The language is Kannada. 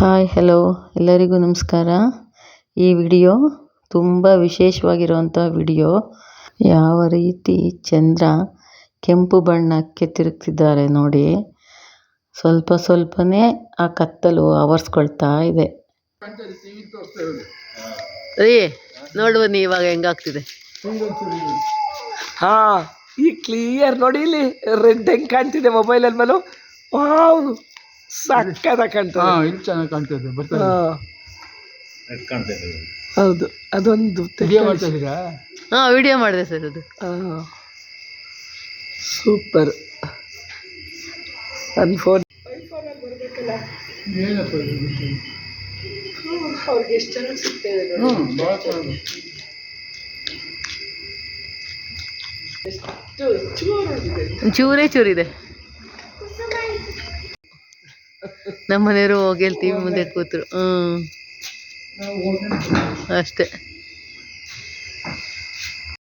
Hi, hello. ಎಲ್ಲರಿಗೂ ನಮಸ್ಕಾರ. ಈ ವಿಡಿಯೋ ತುಂಬ ವಿಶೇಷವಾಗಿರುವಂಥ ವಿಡಿಯೋ. ಯಾವ ರೀತಿ ಚಂದ್ರ ಕೆಂಪು ಬಣ್ಣಕ್ಕೆ ತಿರುಗ್ತಿದ್ದಾರೆ ನೋಡಿ. ಸ್ವಲ್ಪ ಸ್ವಲ್ಪನೇ ಆ ಕತ್ತಲು ಆವರಿಸ್ಕೊಳ್ತಾ ಇದೆ. ರೀ ನೋಡು ಬನ್ನಿ ಇವಾಗ ಹೆಂಗಾಗ್ತಿದೆ. ಹಾ, ಈ ಕ್ಲಿಯರ್ ನೋಡಿ ಇಲ್ಲಿ ರೆಡ್ ಹೆಂಗೆ ಕಾಣ್ತಿದೆ ಮೊಬೈಲ್ ಅಲ್ಲಿ ಮೇಲೂ ವಾವ್. ಸಕ್ಕದ ಕಾಣ್ತದೆ. ಇಲ್ಲಿ ಚೆನ್ನಾಗಿ ಕಾಣ್ತದೆ ಬರ್ತದೆ ಹಾ. ಹೌದು ಅದೊಂದು ವಿಡಿಯೋ ಮಾಡ್ತಾ ಇದ್ದೀರಾ ಹಾಂ ವಿಡಿಯೋ ಮಾಡಿದೆ ಸರ್ ಅದು. ಸೂಪರ್ ನನ್ನ ಫೋನ್ ಏನಪ್ಪ ಇದು? ಗೊತ್ತಿಲ್ಲ. ಅವ್ರಿಗೆ ಎಷ್ಟು ಚೆನ್ನಾಗಿ ಚೂರೇ ಚೂರಿದೆ. ನಮ್ಮ ಮನೆಯವರು ಹೋಗಿ ಅಲ್ಲಿ ಟಿ ವಿ ಮುಂದೆ ಕೂತರು. ಹ್ಞೂ ಅಷ್ಟೇ.